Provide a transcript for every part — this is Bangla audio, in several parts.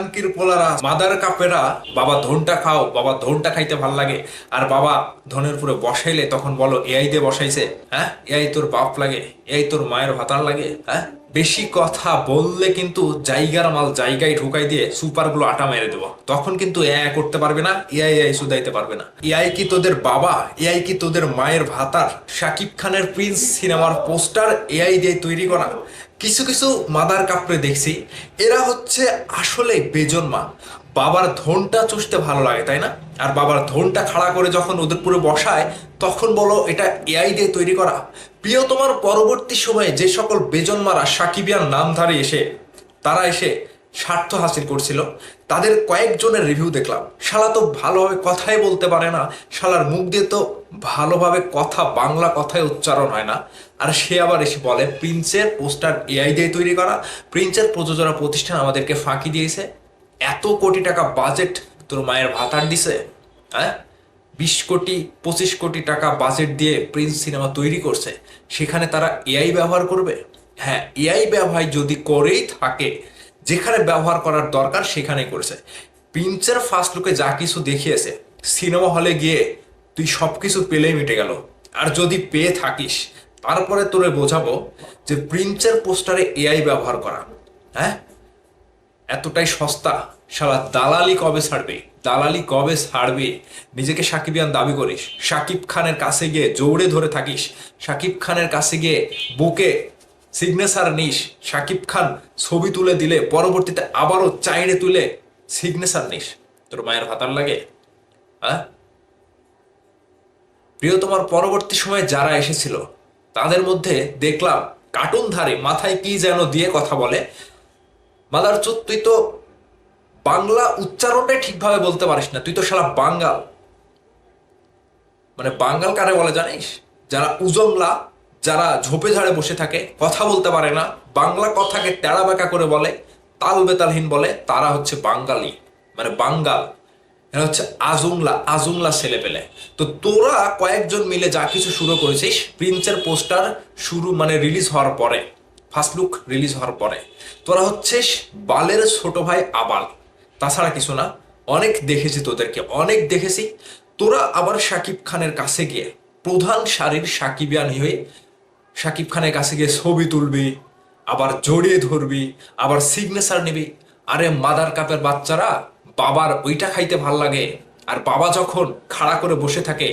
খানকির পোলারা, মাদার কাপেরা, বাবা ধনটা খাও, বাবা ধনটা খাইতে ভালো লাগে। আর বাবা ধনের উপরে বসাইলে তখন বলো এআই দিয়ে বসাইছে হ্যাঁ? এআই তোর বাপ লাগে এআই তোর মায়ের ভাতার লাগে হ্যাঁ? বেশি কথা বললে কিন্তু জায়গার মাল জায়গায় ঢুকাই দিয়ে সুপারগুলো আটা মেরে দেবো। তখন কিন্তু এআই করতে পারবে না এআই এআই সুদাইতে পারবে না। এআই কি তোদের বাবা? এআই কি তোদের মায়ের ভাতার? শাকিব খানের প্রিন্স সিনেমার পোস্টার এআই দিয়ে তৈরি করা? কিছু কিছু মাদার কাপড়ে দেখছি। এরা হচ্ছে আসলে বেজন্মা বাবার ধনটা চুষতে ভালো লাগে, তাই না? আর বাবার ধনটা খাড়া করে যখন ওদের বসায়, তখন বলো এটা এআই দিয়ে তৈরি করা। প্রিয়, তোমার পরবর্তী সময়ে যে সকল বেজন্মারা সাকিবিয়ার নামধারী এসে, তারা এসে স্বার্থ হাসিল করছিল। তাদের কয়েকজনের রিভিউ দেখলাম। শালা তো ভালোভাবে কথাই বলতে পারে না। শালার মুখ দিয়ে তো ভালোভাবে কথা, বাংলা কথায় উচ্চারণ হয় না। আর সে আবার এসে বলে, প্রিন্সের পোস্টার এআই দিয়ে তৈরি করা। প্রিন্সের প্রযোজনা প্রতিষ্ঠান আমাদেরকে ফাঁকি দিয়েছে। এত কোটি টাকা বাজেট তোর মায়ের ভাতার দিছে হ্যাঁ? বিশ কোটি, পঁচিশ কোটি টাকা বাজেট দিয়ে প্রিন্স সিনেমা তৈরি করছে, সেখানে তারা এআই ব্যবহার করবে? হ্যাঁ এআই ব্যবহার যদি করেই থাকে, যেখানে ব্যবহার করার দরকার সেখানেই করেছে। প্রিন্সের ফার্স্ট লুকে যা কিছু দেখিয়েছে সিনেমা হলে গিয়ে তুই সব কিছু পেলেই মিটে গেল। আর যদি পেয়ে থাকিস, তারপরে তোরে বোঝাবো যে প্রিন্সের পোস্টারে এআই ব্যবহার করা হ্যাঁ? এতটাই সস্তা, শালা দালালি কবে ছাড়বে? দালালি কবে ছাড়বে? নিজেকে সাকিবিয়ান দাবি করিস। সাকিব খানের কাছে গিয়ে জোরে ধরে থাকিস। সাকিব খানের কাছে গিয়ে বুকে সিগনেচার নিস। সাকিব খান ছবি তুলে দিলে, পরবর্তীতে আবারও চাইড়ে তুলে সিগনেচার নিস। তোর মায়ের ভাতার লাগে? হ্যাঁ? প্রিয়, তোমার পরবর্তী সময়ে যারা এসেছিল, তাদের মধ্যে দেখলাম, কার্টুন ধারে মাথায় কি যেন দিয়ে কথা বলে। মাদার চোদ তুই তো বাংলা উচ্চারণটাই ঠিকভাবে বলতে পারিস না। তুই তো সারা বাঙ্গাল। মানে বাঙ্গাল কারে বলে জানিস? যারা উজংলা, যারা ঝোপে ঝাড়ে বসে থাকে, কথা বলতে পারে না, বাংলা কথাকে টেড়া বেঁকা করে বলে, তাল বেতালহীন বলে, তারা হচ্ছে বাঙ্গালি মানে বাঙ্গাল। এরা হচ্ছে আজুংলা আজুংলা ছেলে পেলে তো তোরা কয়েকজন মিলে যা কিছু শুরু করেছিস, প্রিন্সের পোস্টার শুরু মানে রিলিজ হওয়ার পরে ফার্স্ট লুক রিলিজ হওয়ার পরে। তোরা হচ্ছিস বালের ছোট ভাই আবাল। তাছাড়া কিছু না, অনেক দেখেছি তোদেরকে, অনেক দেখেছি। তোরা আবার শাকিব খানের কাছে গিয়ে, প্রধান সারির সাকিবিয়ান হয়ে শাকিব খানের কাছে গিয়ে ছবি তুলবি, আবার জড়িয়ে ধরবি, আবার সিগনেচার নিবি। আরে মাদার কাপের বাচ্চারা, বাবার ওইটা খাইতে ভালো লাগে। আর বাবা যখন খাড়া করে বসে থাকে,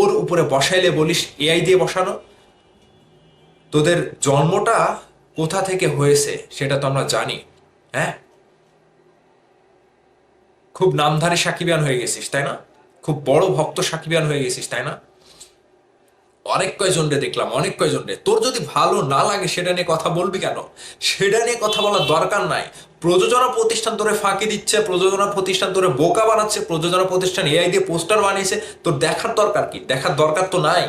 ওর উপরে বসাইলে বলিস এআই দিয়ে বসানো। তোদের জন্মটা কোথা থেকে হয়েছে সেটা তো আমরা জানি হ্যাঁ? খুব নামধারী সাকিবিয়ান হয়ে গেছিস, তাই না? খুব বড় ভক্ত সাকিবিয়ান হয়ে গেছিস, তাই না? অনেক কয়জনরে দেখলাম, অনেক কয়জনরে তোর যদি ভালো না লাগে সেটা নিয়ে কথা বলবি কেন? সেটা নিয়ে কথা বলার দরকার নাই। প্রযোজনা প্রতিষ্ঠান তোরে ফাঁকি দিচ্ছে, প্রযোজনা প্রতিষ্ঠান তোরে বোকা বানাচ্ছে, প্রযোজনা প্রতিষ্ঠান এআই দিয়ে পোস্টার বানিয়েছে। তোর দেখার দরকার কি? দেখার দরকার তো নাই।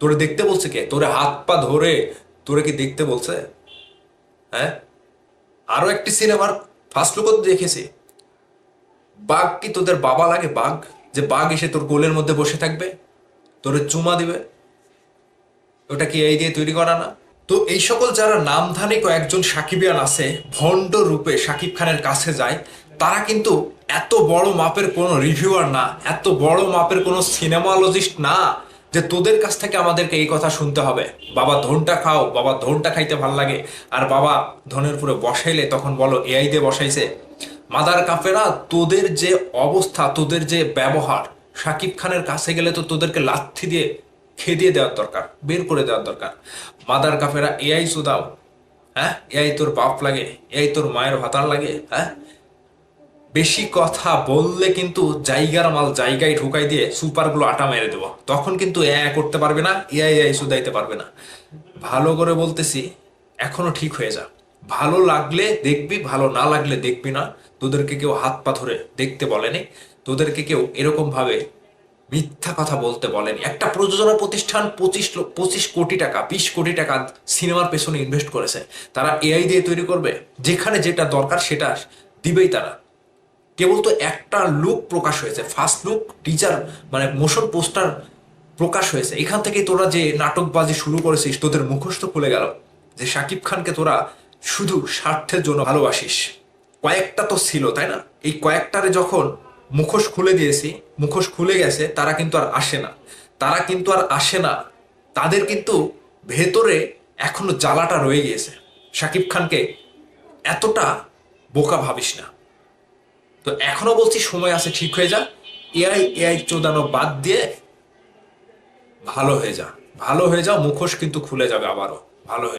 তোরে দেখতে বলছে কে? তোরে হাত পা ধরে তোরে কি দেখতে বলছে? হ্যাঁ? আরও একটি সিনেমার ফার্স্ট লুকও দেখেছি। বাঘ কি তোদের বাবা লাগে বাঘ? যে বাঘ এসে তোর গোলের মধ্যে বসে থাকবে, তোরে চুমা দিবে। ওটা কি এই দিয়ে তৈরি করা না? তো এই সকল যারা নামধারী কয়েকজন সাকিবিয়ান আছে, ভণ্ড রূপে সাকিব খানের কাছে যায়, তারা কিন্তু এত বড় মাপের কোনো রিভিউয়ার না, এত বড় মাপের কোনো সিনেমালজিস্ট না যে তোদের কাছ থেকে আমাদেরকে এই কথা শুনতে হবে। বাবা, ধনটা খাও। বাবা, ধনটা খাইতে ভালো লাগে। আর বাবা, ধনের উপরে বসাইলে তখন বলো, এআই দিয়ে বসাইছে। মাদার কাফেরা, তোদের যে অবস্থা, তোদের যে ব্যবহার, সাকিব খানের কাছে গেলে তো তোদেরকে লাথি দিয়ে খেদিয়ে দেওয়ার দরকার, বের করে দেওয়ার দরকার। মাদার কাফেরা, এআই সুদাও হ্যাঁ? এআই তোর বাপ লাগে, এআই তোর মায়ের ভাতার লাগে হ্যাঁ? বেশি কথা বললে কিন্তু জায়গার মাল জায়গায় ঢুকাই দিয়ে সুপারগুলো আটা মেরে দেবো। তখন কিন্তু এ করতে পারবে না, এআই এআই সুদাইতে পারবে না। ভালো করে বলতেছি, এখনও ঠিক হয়ে যা। ভালো লাগলে দেখবি, ভালো না লাগলে দেখবি না। তোদেরকে কেউ হাত পা ধরে দেখতে বলেনি। তোদেরকে কেউ এরকম ভাবে মিথ্যা কথা বলতে বলেনি। একটা প্রযোজনা প্রতিষ্ঠান পঁচিশ পঁচিশ কোটি টাকা, বিশ কোটি টাকা সিনেমার পেছনে ইনভেস্ট করেছে। তারা এআই দিয়ে তৈরি করবে। যেখানে যেটা দরকার সেটা দিবেই তারা। কেবল তো একটা লুক প্রকাশ হয়েছে। ফার্স্ট লুক টিচার মানে মোশন পোস্টার প্রকাশ হয়েছে। এখান থেকে তোরা যে নাটকবাজি শুরু করেছিস, তোদের মুখস্থ খুলে গেল যে শাকিব খানকে তোরা শুধু স্বার্থের জন্য ভালোবাসিস। কয়েকটা তো ছিল, তাই না? এই কয়েকটারে যখন মুখোশ খুলে দিয়েছি, মুখোশ খুলে গেছে, তারা কিন্তু আর আসে না। তারা কিন্তু আর আসে না। তাদের কিন্তু ভেতরে এখনও জ্বালাটা রয়ে গিয়েছে। শাকিব খানকে এতটা বোকা ভাবিস না। তো এখনও বলছি সময় আছে, ঠিক হয়ে যা। এআই এআই চোদানো বাদ দিয়ে ভালো হয়ে যা। ভালো হয়ে যাও, মুখোশ কিন্তু খুলে যাবে আবারও। ভালো হয়ে